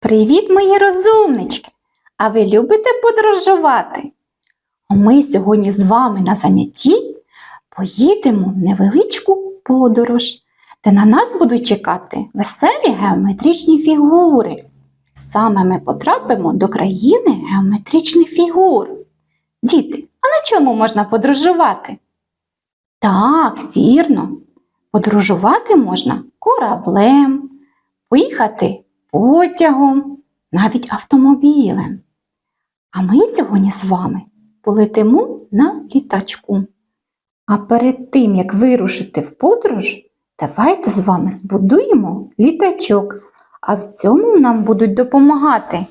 Привіт, мої розумнички! А ви любите подорожувати? Ми сьогодні з вами на занятті поїдемо в невеличку подорож, де на нас будуть чекати веселі геометричні фігури. Саме ми потрапимо до країни геометричних фігур. Діти, а на чому можна подорожувати? Так, вірно. Подорожувати можна кораблем, поїхати потягом, навіть автомобілем. А ми сьогодні з вами полетимо на літачку. А перед тим, як вирушити в подорож, давайте з вами збудуємо літачок. А в цьому нам будуть допомагати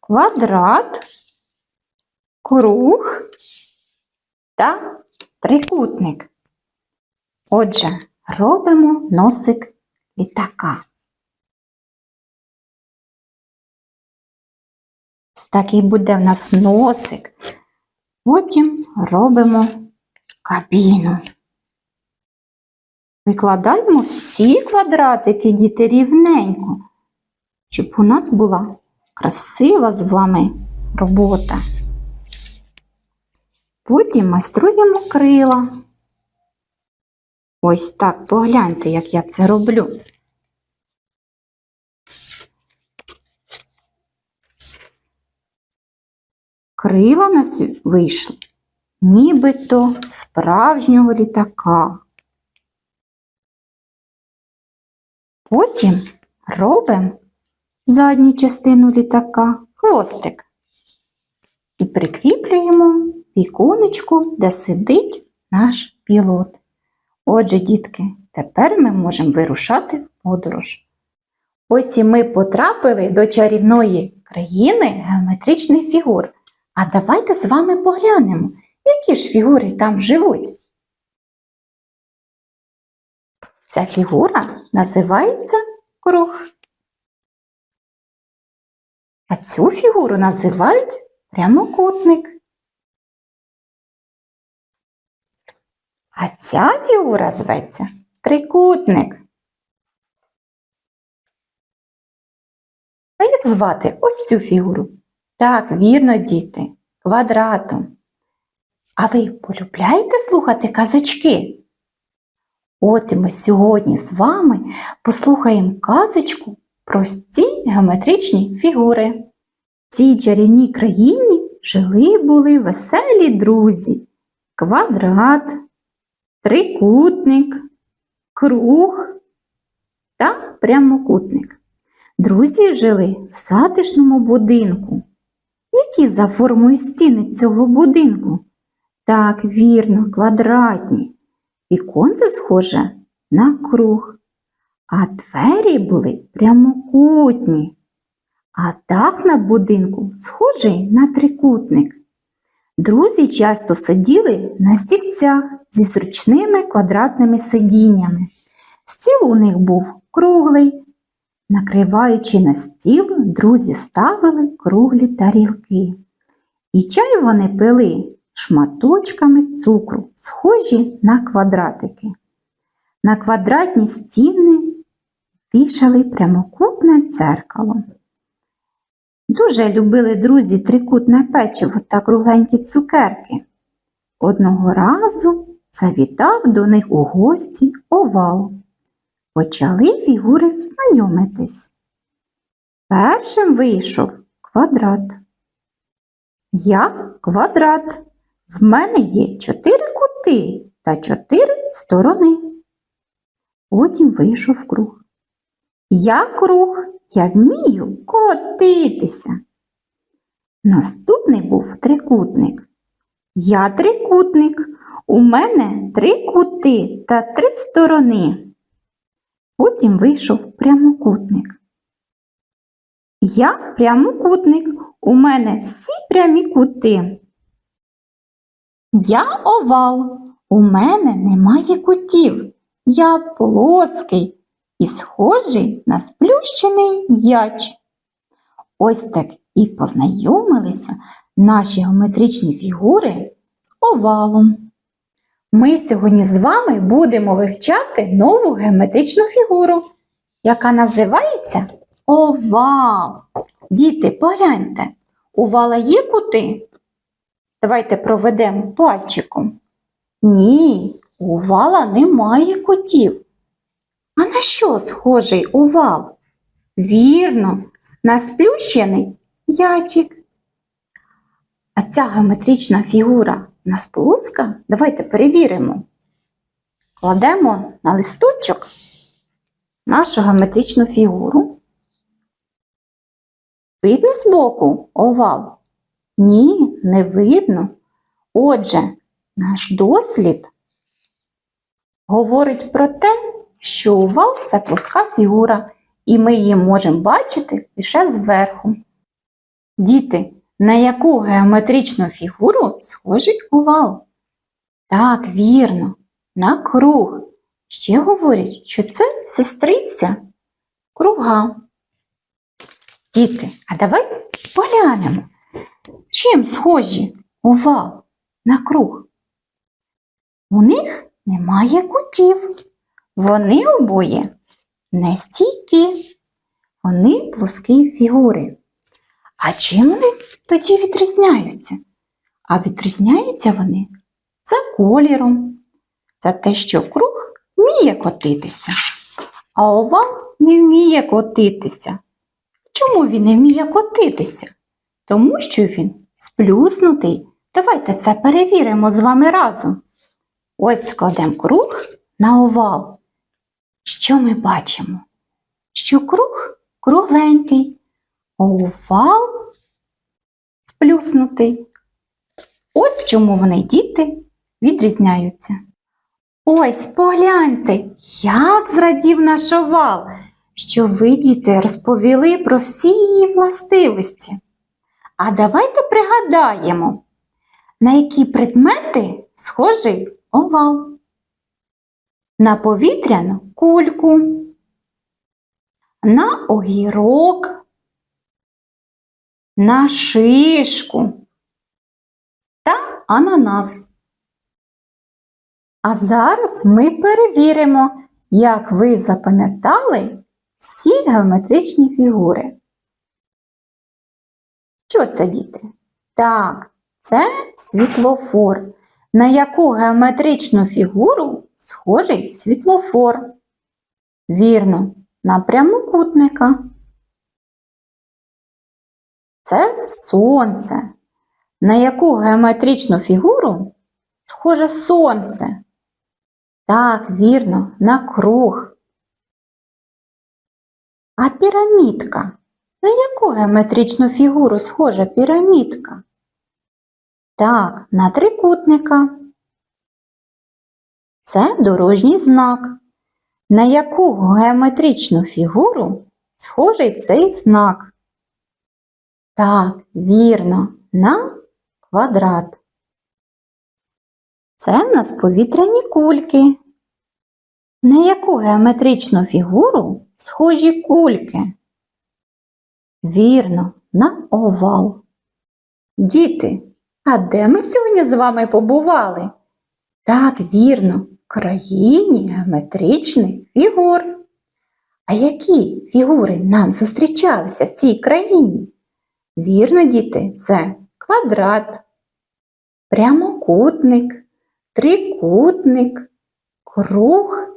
квадрат, круг та трикутник. Отже, робимо носик літака. Такий буде в нас носик. Потім робимо кабіну. Викладаємо всі квадратики діти рівненько, щоб у нас була красива з вами робота. Потім майструємо крила. Ось так, погляньте, як я це роблю. Крила у нас вийшли, нібито справжнього літака. Потім робимо задню частину літака хвостик і прикріплюємо віконечку, де сидить наш пілот. Отже, дітки, тепер ми можемо вирушати в подорож. Ось і ми потрапили до чарівної країни геометричних фігур. А давайте з вами поглянемо, які ж фігури там живуть. Ця фігура називається круг. А цю фігуру називають прямокутник. А ця фігура зветься трикутник. А як звати ось цю фігуру? Так, вірно, діти, квадратом. А ви полюбляєте слухати казочки? От і ми сьогодні з вами послухаємо казочку про ці геометричні фігури. В цій чарівній країні жили були веселі друзі. Квадрат, трикутник, круг та прямокутник. Друзі жили в затишному будинку. Які за формою стіни цього будинку? Так, вірно, квадратні. Віконце схоже на круг, а двері були прямокутні, а дах над будинку схожий на трикутник. Друзі часто сиділи на стільцях зі зручними квадратними сидіннями. Стіл у них був круглий. Накриваючи на стіл, друзі ставили круглі тарілки. І чай вони пили шматочками цукру, схожі на квадратики. На квадратні стіни вішали прямокутне дзеркало. Дуже любили друзі трикутне печиво та кругленькі цукерки. Одного разу завітав до них у гості овал. Почали фігури знайомитись. Першим вийшов квадрат. Я квадрат. В мене є чотири кути та чотири сторони. Потім вийшов круг. Я круг, я вмію котитися. Наступний був трикутник. Я трикутник. У мене три кути та три сторони. Потім вийшов прямокутник. Я прямокутник, у мене всі прямі кути. Я овал, у мене немає кутів. Я плоский і схожий на сплющений м'яч. Ось так і познайомилися наші геометричні фігури з овалом. Ми сьогодні з вами будемо вивчати нову геометричну фігуру, яка називається овал. Діти, погляньте, у вала є кути? Давайте проведемо пальчиком. Ні, у вала немає кутів. А на що схожий овал? Вірно, на сплющений ячик. А ця геометрична фігура нас плоска? Давайте перевіримо. Кладемо на листочок нашу геометричну фігуру. Видно збоку овал? Ні, не видно. Отже, наш дослід говорить про те, що овал це плоска фігура, і ми її можемо бачити лише зверху. Діти, на яку геометричну фігуру схожий овал? Так, вірно, на круг. Ще говорять, що це сестриця круга. Діти, а давай поглянемо, чим схожі овал на круг? У них немає кутів. Вони обоє нестійкі. Вони плоскі фігури. А чим вони тоді відрізняються? А відрізняються вони за кольором, за те, що круг вміє котитися, а овал не вміє котитися. Чому він не вміє котитися? Тому що він сплюснутий. Давайте це перевіримо з вами разом. Ось складемо круг на овал. Що ми бачимо? Що круг кругленький, а овал сплюснутий. Ось чому вони діти відрізняються. Ось погляньте, як зрадів наш овал, що ви, діти, розповіли про всі її властивості. А давайте пригадаємо, на які предмети схожий овал. На повітряну кульку, на огірок, на шишку та ананас. А зараз ми перевіримо, як ви запам'ятали всі геометричні фігури. Що це, діти? Так, це світлофор. На яку геометричну фігуру схожий світлофор? Вірно, на прямокутника. Це сонце. На яку геометричну фігуру схоже сонце? Так, вірно, на круг. А пірамідка? На яку геометричну фігуру схожа пірамідка? Так, на трикутника. Це дорожній знак. На яку геометричну фігуру схожий цей знак? Так, вірно, на квадрат. Це в нас повітряні кульки. На яку геометричну фігуру схожі кульки? Вірно, на овал. Діти, а де ми сьогодні з вами побували? Так, вірно, країні геометричних фігур. А які фігури нам зустрічалися в цій країні? Вірно, діти, це квадрат, прямокутник, трикутник, круг.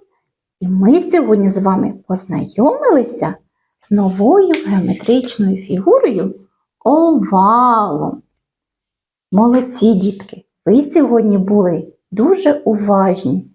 І ми сьогодні з вами познайомилися з новою геометричною фігурою овалом. Молодці, дітки! Ви сьогодні були дуже уважні.